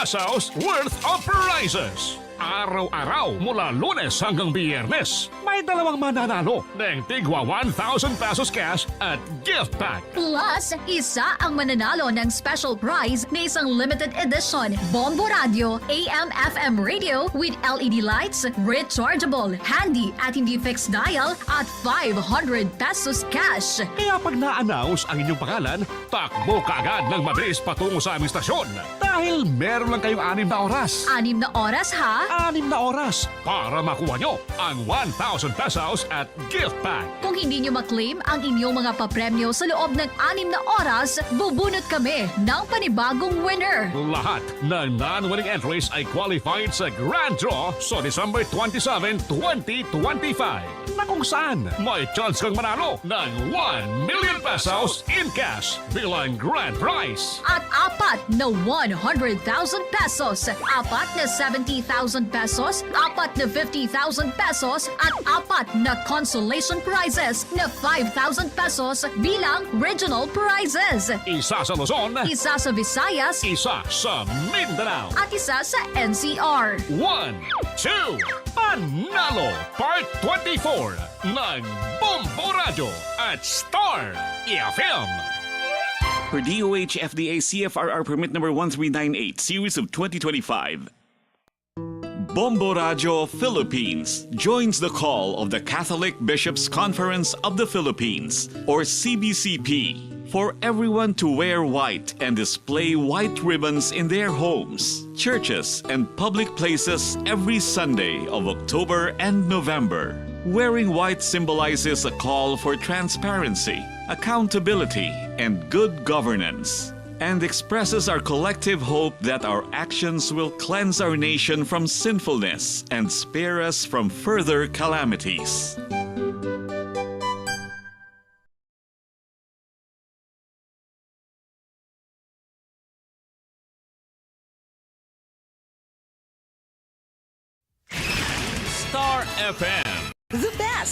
pesos worth of prizes. Araw-araw mula lunes hanggang biyernes, may dalawang mananalo ng tigwa 1,000 pesos cash at gift pack. Plus, isa ang mananalo ng special prize na isang limited edition Bombo Radio AM/FM radio with LED lights, rechargeable, handy at hindi fixed dial at 500 pesos cash. Kaya pag na-announce ang inyong pangalan, takbo ka agad ng mabilis patungo sa aming stasyon. Dahil meron lang kayong anim na oras. Anim na oras ha? Anim na oras para makuha nyo ang 1,000 pesos at gift pack. Kung hindi nyo maklaim ang inyong mga papremyo sa loob ng anim na oras, bubunot kami ng panibagong winner. Lahat ng non-winning entries ay qualified sa Grand Draw sa December 27, 2025 na kung saan may chance kang manalo ng 1 million pesos in cash bilang grand prize. At apat na 100,000 pesos, apat na 70,000 pesos, apat na 50,000 pesos, at apat na consolation prizes na 5,000 pesos bilang regional prizes. Isa sa Luzon, Isa sa Visayas isa sa Mindanao. at isa sa NCR. 1, 2, Panalo Part 24 ng Bombo Radio at Star FM. Per DOH FDA CFRR permit number 1398 series of 2025. Bombo Radio Philippines joins the call of the Catholic Bishops Conference of the Philippines, or CBCP, for everyone to wear white and display white ribbons in their homes, churches, and public places every Sunday of October and November. Wearing white symbolizes a call for transparency, accountability, and good governance and expresses our collective hope that our actions will cleanse our nation from sinfulness and spare us from further calamities.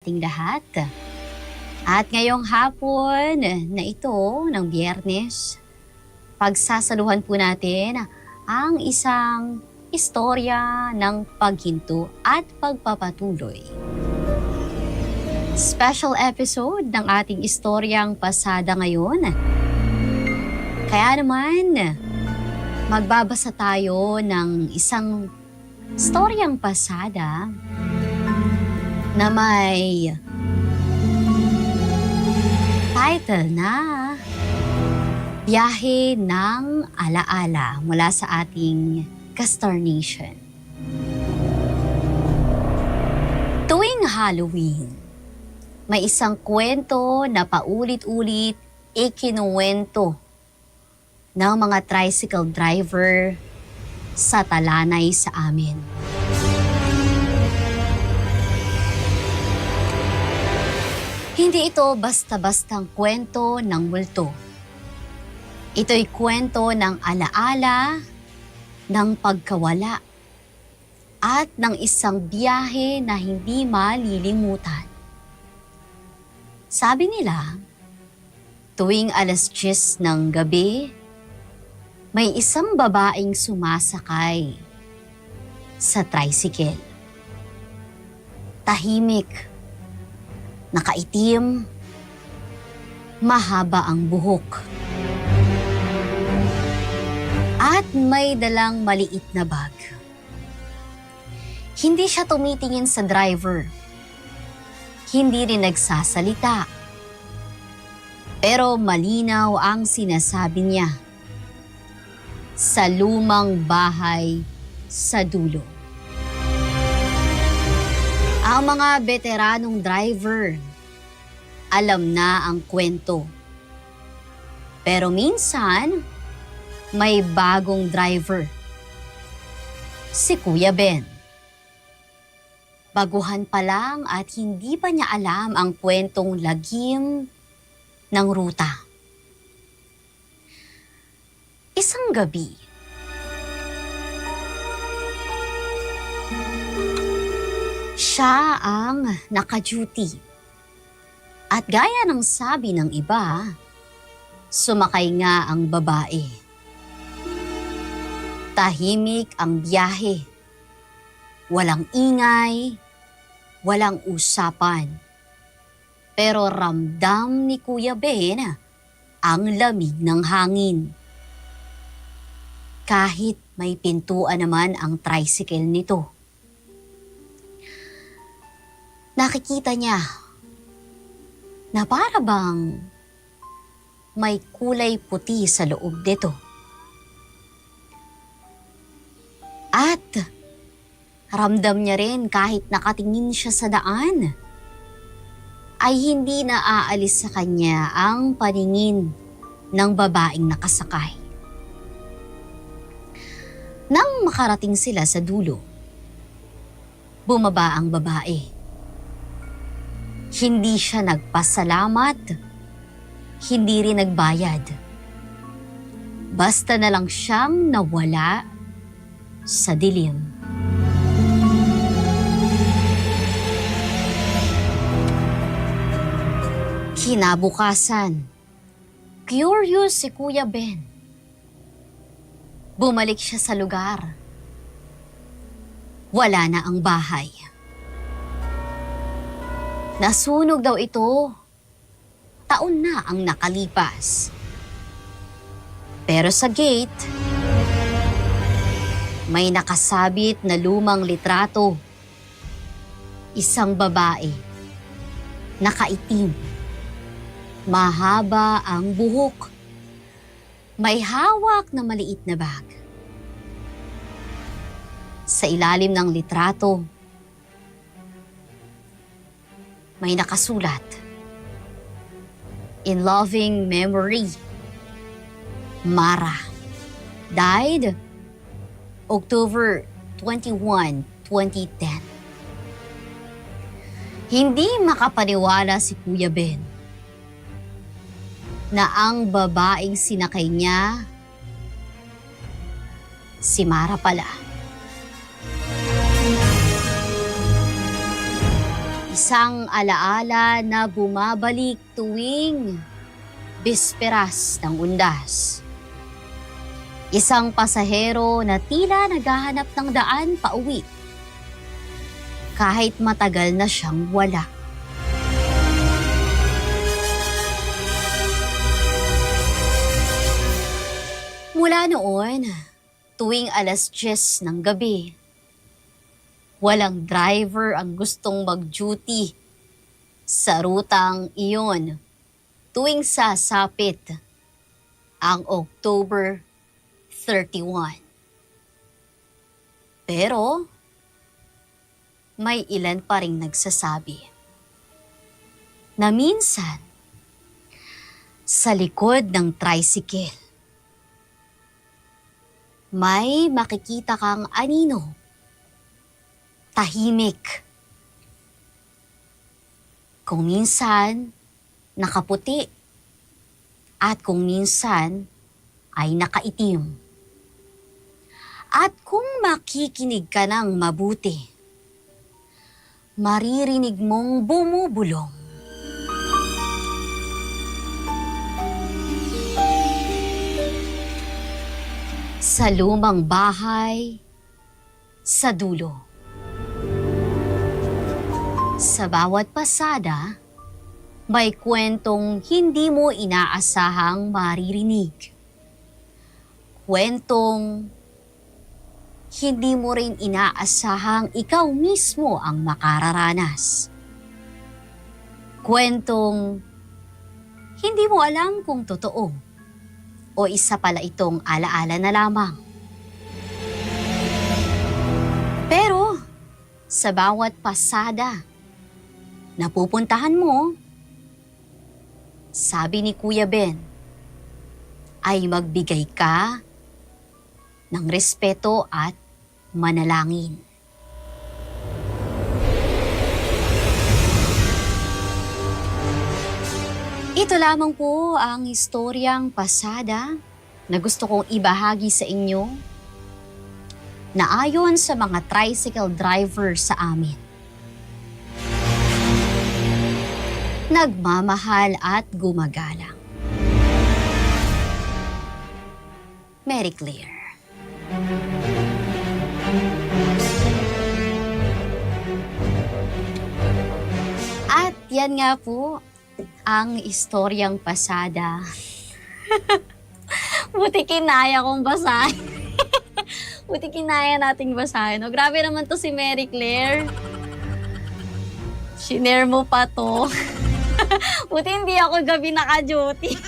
Ating lahat. At ngayong hapon na ito ng biyernes, pagsasaluhan po natin ang isang istorya ng paghinto at pagpapatuloy. Special episode ng ating istoryang pasada ngayon. Kaya naman, magbabasa tayo ng isang istoryang pasada na may title na Biyahe ng Alaala mula sa ating Castor Nation. Tuwing Halloween, may isang kwento na paulit-ulit ikinuwento ng mga tricycle driver sa talanay sa amin. Hindi ito basta-bastang kwento ng multo. Ito'y kwento ng alaala, ng pagkawala, at ng isang biyahe na hindi malilimutan. Sabi nila, tuwing alas 10 ng gabi, may isang babaeng sumasakay sa tricycle. Tahimik nakaitim, mahaba ang buhok. At may dalang maliit na bag. Hindi siya tumitingin sa driver. Hindi rin nagsasalita. Pero malinaw ang sinasabi niya. Sa lumang bahay sa dulo. Ang mga veteranong driver, alam na ang kwento. Pero minsan, may bagong driver. Si Kuya Ben. Baguhan pa lang at hindi pa niya alam ang kwentong lagim ng ruta. Isang gabi, siya ang naka-duty. At gaya ng sabi ng iba, sumakay nga ang babae. Tahimik ang biyahe. Walang ingay, walang usapan. Pero ramdam ni Kuya Ben ang lamig ng hangin. Kahit may pintuan naman ang tricycle nito. Nakikita niya na para bang may kulay puti sa loob nito. At ramdam niya rin kahit nakatingin siya sa daan, ay hindi na aalis sa kanya ang paningin ng babaeng nakasakay. Nang makarating sila sa dulo, bumaba ang babae. Hindi siya nagpasalamat, hindi rin nagbayad. Basta na lang siyang nawala sa dilim. Kinabukasan, curious si Kuya Ben. Bumalik siya sa lugar. Wala na ang bahay. Nasunog daw ito. Taon na ang nakalipas. Pero sa gate, may nakasabit na lumang litrato. Isang babae. Nakaitim. Mahaba ang buhok. May hawak na maliit na bag. Sa ilalim ng litrato, may nakasulat. In loving memory, Mara. Died October 21, 2010. Hindi makapaniwala si Kuya Ben na ang babaeng sinakay niya si Mara pala. Isang alaala na bumabalik tuwing bisperas ng undas. Isang pasahero na tila naghahanap ng daan pauwi. Kahit matagal na siyang wala. Mula noon, tuwing alas 10 ng gabi, walang driver ang gustong mag-duty sa rutang iyon tuwing sasapit ang October 31. Pero, may ilan pa ring nagsasabi na minsan sa likod ng tricycle may makikita kang anino. Tahimik. Kung minsan, nakaputi. At kung minsan, ay nakaitim. At kung makikinig ka ng mabuti, maririnig mong bumubulong. sa lumang bahay sa dulo. Sa bawat pasada, may kwentong hindi mo inaasahang maririnig. Kwentong hindi mo rin inaasahang ikaw mismo ang makararanas. Kwentong hindi mo alam kung totoo o isa pala itong alaala na lamang. Pero sa bawat pasada, na pupuntahan mo, sabi ni Kuya Ben, ay magbigay ka ng respeto at manalangin. Ito lamang po ang istoryang pasada na gusto kong ibahagi sa inyo na ayon sa mga tricycle driver sa amin. Nagmamahal at gumagalang. Mary Claire. At yan nga po ang istoryang pasada. Buti kinaya kong basahin. Buti kinaya nating basahin. O, grabe naman to si Mary Claire. Shinare mo pa to. Buti hindi ako gabi naka-duty.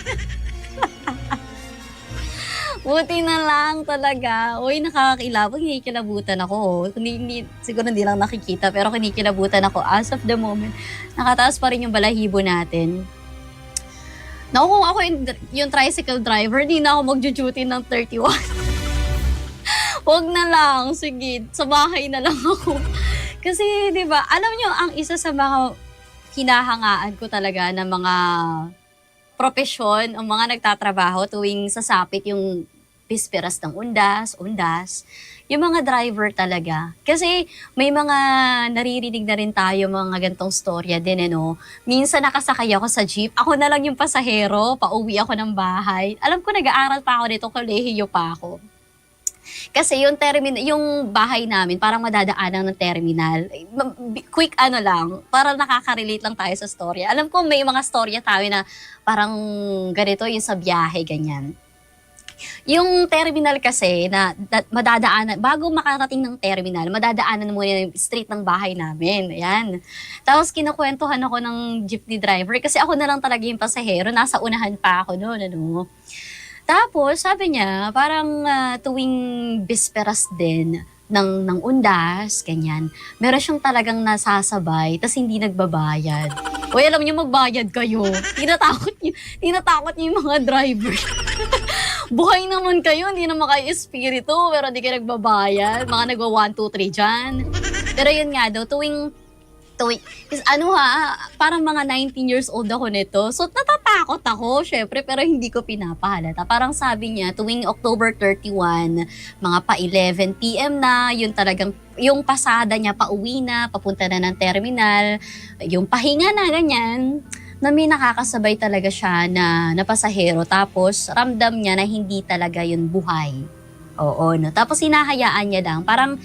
Buti na lang talaga. Uy, nakakakilabang. Kinikilabutan ako. Hindi, hindi, siguro hindi lang nakikita, pero kinikilabutan ako as of the moment. Nakataas pa rin yung balahibo natin. Naku, kung ako yung, yung tricycle driver, di na ako mag-duty ng 31. Huwag na lang. Sige, sa bahay na lang ako. Kasi, di ba, alam nyo, ang isa sa mga hinahangaan ko talaga ng mga profesyon, ang mga nagtatrabaho tuwing sasapit yung pisperas ng undas, undas, yung mga driver talaga. Kasi may mga naririnig na rin tayo mga gantong storya din, ano. Minsan nakasakay ako sa jeep, ako na lang yung pasahero, pauwi ako ng bahay. Alam ko nag-aaral pa ako dito, kolehiyo pa ako. Kasi yung terminal, yung bahay namin, parang madadaanan ng terminal. Quick ano lang, para nakaka-relate lang tayo sa storya. Alam ko may mga storya tayo na parang ganito yung sa biyahe, ganyan. Yung terminal kasi na da- madadaanan, bago makarating ng terminal, madadaanan muna yung street ng bahay namin. Ayan. Tapos kinukwentuhan ako ng jeepney driver kasi ako na lang talaga yung pasahero. Nasa unahan pa ako noon. Ano. Tapos, sabi niya, parang ah, tuwing bisperas din ng, ng undas, ganyan, meron siyang talagang nasasabay, tas hindi nagbabayad. Uy, alam niyo, magbayad kayo. Tinatakot niyo, tinatakot niyo yung mga driver. Buhay naman kayo, hindi naman kayo espiritu, pero hindi kayo nagbabayad. Mga nagwa 1, 2, 3 dyan. Pero yun nga daw, tuwing tuwing, is, ano ha, parang mga 19 years old ako nito. So, natatakot ako, syempre, pero hindi ko pinapahalata. Parang sabi niya, tuwing October 31, mga pa 11 p.m. na, yun talagang, yung pasada niya, pauwi na, papunta na ng terminal, yung pahinga na, ganyan, na may nakakasabay talaga siya na, na pasahero. Tapos, ramdam niya na hindi talaga yun buhay. Oo, no? Tapos, hinahayaan niya lang. Parang,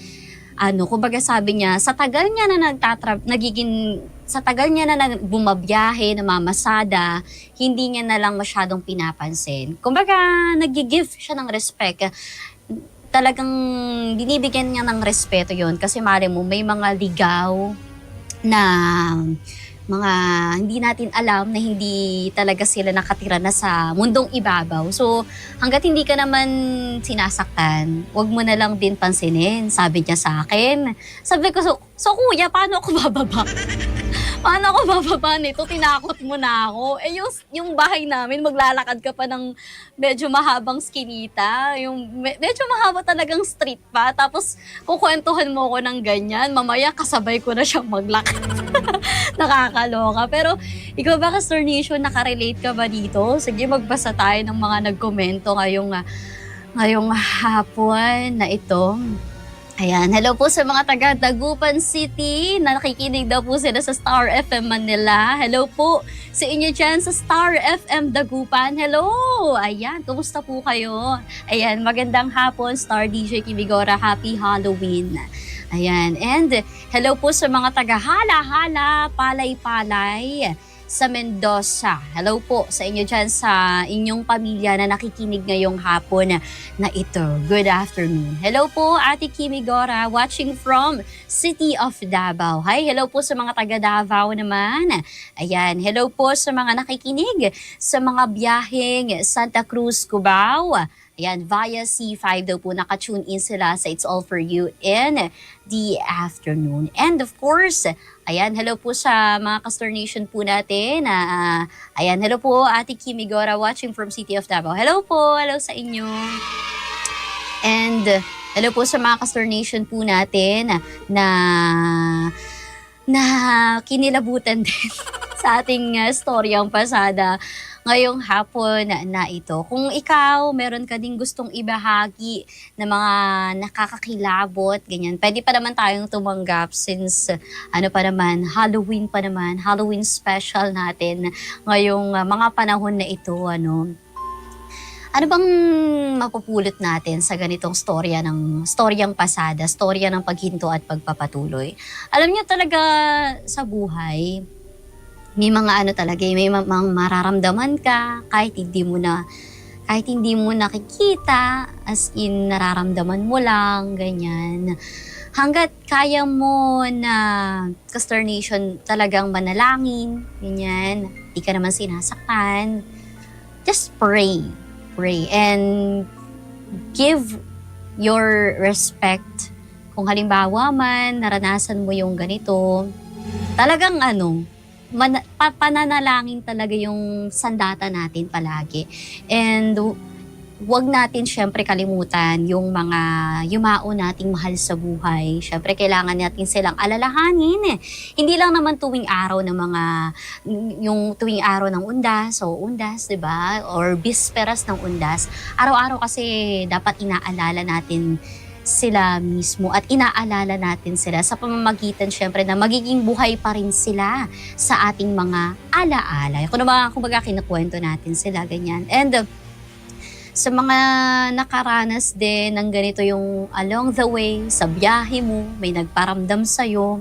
ano, kumbaga sabi niya, sa tagal niya na nagtatra, nagiging, sa tagal niya na bumabiyahe, namamasada, hindi niya na lang masyadong pinapansin. Kumbaga, nagigive siya ng respect. Talagang binibigyan niya ng respeto yon kasi mali mo, may mga ligaw na mga hindi natin alam na hindi talaga sila nakatira na sa mundong ibabaw. So, hanggat hindi ka naman sinasaktan, wag mo na lang din pansinin, sabi niya sa akin. Sabi ko, so, so kuya, paano ako bababa? paano ako bababa nito? Tinakot mo na ako. Eh, yung, yung bahay namin, maglalakad ka pa ng medyo mahabang skinita. Yung me- medyo mahaba talagang street pa. Tapos, kukwentuhan mo ko ng ganyan. Mamaya, kasabay ko na siyang maglakad. Nakakaloka. Pero, ikaw ba, Castor Nation, nakarelate ka ba dito? Sige, magbasa tayo ng mga nagkomento ngayong, ah, ngayong hapon na ito. Ayan, hello po sa mga taga Dagupan City na nakikinig daw po sila sa Star FM Manila. Hello po sa inyo dyan sa Star FM Dagupan. Hello! Ayan, kumusta po kayo? Ayan, magandang hapon, Star DJ Kimigora. Happy Halloween. Ayan, and hello po sa mga taga Hala-Hala, Palay-Palay sa Mendoza. Hello po sa inyo dyan sa inyong pamilya na nakikinig ngayong hapon na ito. Good afternoon. Hello po, Ate Kimi Gora, watching from City of Davao. Hi, hello po sa mga taga Davao naman. Ayan, hello po sa mga nakikinig sa mga biyaheng Santa Cruz, Cubao. Ayan, via C5 daw po nakatune in sila sa It's All For You in the afternoon. And of course, ayan, hello po sa mga Castor Nation po natin. Ah, ayan, hello po Ate Kimi Gora watching from City of Davao. Hello po, hello sa inyo. And hello po sa mga Castor Nation po natin na na kinilabutan din sa ating uh, storyang pasada ngayong hapon na, ito. Kung ikaw, meron ka ding gustong ibahagi na mga nakakakilabot, ganyan, pwede pa naman tayong tumanggap since ano pa naman, Halloween pa naman, Halloween special natin ngayong uh, mga panahon na ito, ano. Ano bang mapupulot natin sa ganitong storya ng storyang pasada, storya ng paghinto at pagpapatuloy? Alam niyo talaga sa buhay, may mga ano talaga, eh, may mga mararamdaman ka kahit hindi mo na kahit hindi mo nakikita, as in nararamdaman mo lang, ganyan. Hanggat kaya mo na Castor Nation talagang manalangin, ganyan, di ka naman sinasaktan, just pray. Pray and give your respect. Kung halimbawa man, naranasan mo yung ganito, talagang ano, man, pa, pananalangin talaga yung sandata natin palagi. And wag natin syempre kalimutan yung mga yumao nating mahal sa buhay. Syempre kailangan natin silang alalahanin. eh. Hindi lang naman tuwing araw ng mga yung tuwing araw ng undas o undas, 'di ba? Or bisperas ng undas. Araw-araw kasi dapat inaalala natin sila mismo at inaalala natin sila sa pamamagitan syempre na magiging buhay pa rin sila sa ating mga alaala. Kung naman, kumbaga, kinukwento natin sila, ganyan. And uh, sa mga nakaranas din ng ganito yung along the way, sa biyahe mo, may nagparamdam sa'yo,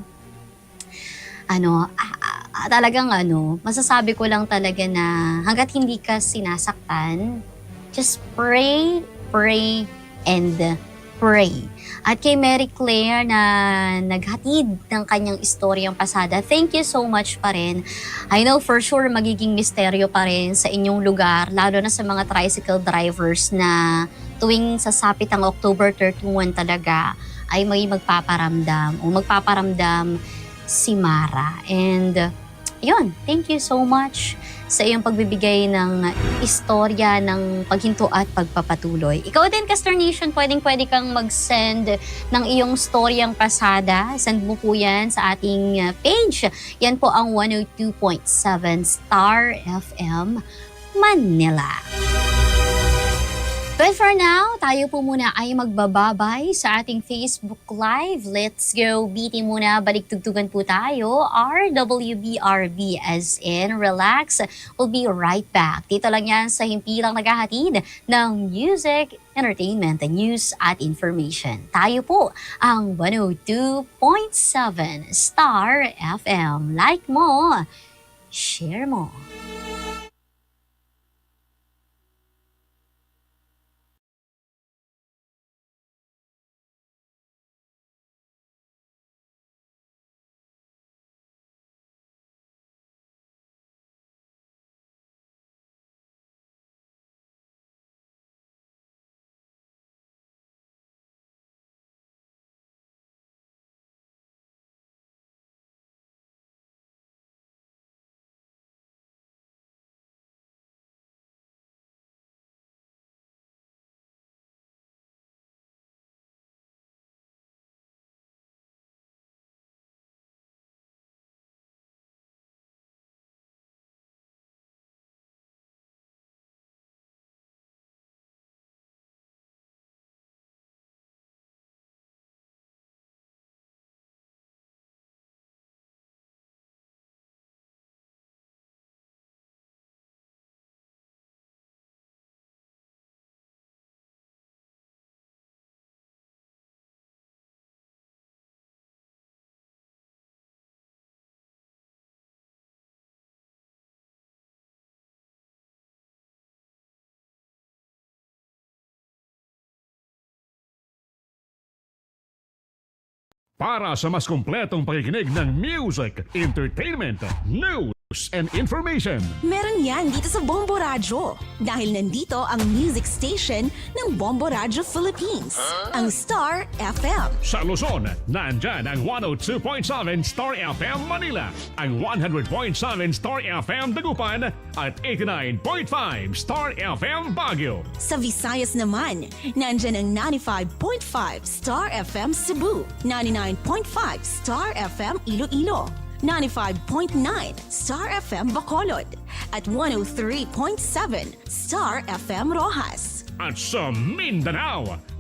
ano, ah, ah, talagang ano, masasabi ko lang talaga na hanggat hindi ka sinasaktan, just pray, pray, and pray. At kay Mary Claire na naghatid ng kanyang istoryang pasada, thank you so much pa rin. I know for sure magiging misteryo pa rin sa inyong lugar, lalo na sa mga tricycle drivers na tuwing sasapit ang October 31 talaga ay may magpaparamdam o magpaparamdam si Mara. And yun, thank you so much sa iyong pagbibigay ng istorya ng paghinto at pagpapatuloy. Ikaw din, Castor Nation, pwedeng pwede kang mag-send ng iyong storyang pasada. Send mo po yan sa ating uh, page. Yan po ang 102.7 Star FM Manila. But for now, tayo po muna ay magbababay sa ating Facebook Live. Let's go. BT muna, balik-tugtugan po tayo. RWBRB as in relax. We'll be right back. Dito lang yan sa himpilang naghahatid ng music, entertainment, news at information. Tayo po ang 102.7 Star FM. Like mo, share mo. Para sa mas kumpletong pakikinig ng music, entertainment, news, and information. Meron yan dito sa Bombo Radyo. Dahil nandito ang music station ng Bombo Radyo Philippines. Ang Star FM. Sa Luzon, nandyan ang 102.7 Star FM Manila, ang 100.7 Star FM Dagupan, at 89.5 Star FM Baguio. Sa Visayas naman, nandyan ang 95.5 Star FM Cebu, 99.5 Star FM Iloilo, 95.9 Star FM Bacolod, at 103.7 Star FM Rojas. At sa Mindanao,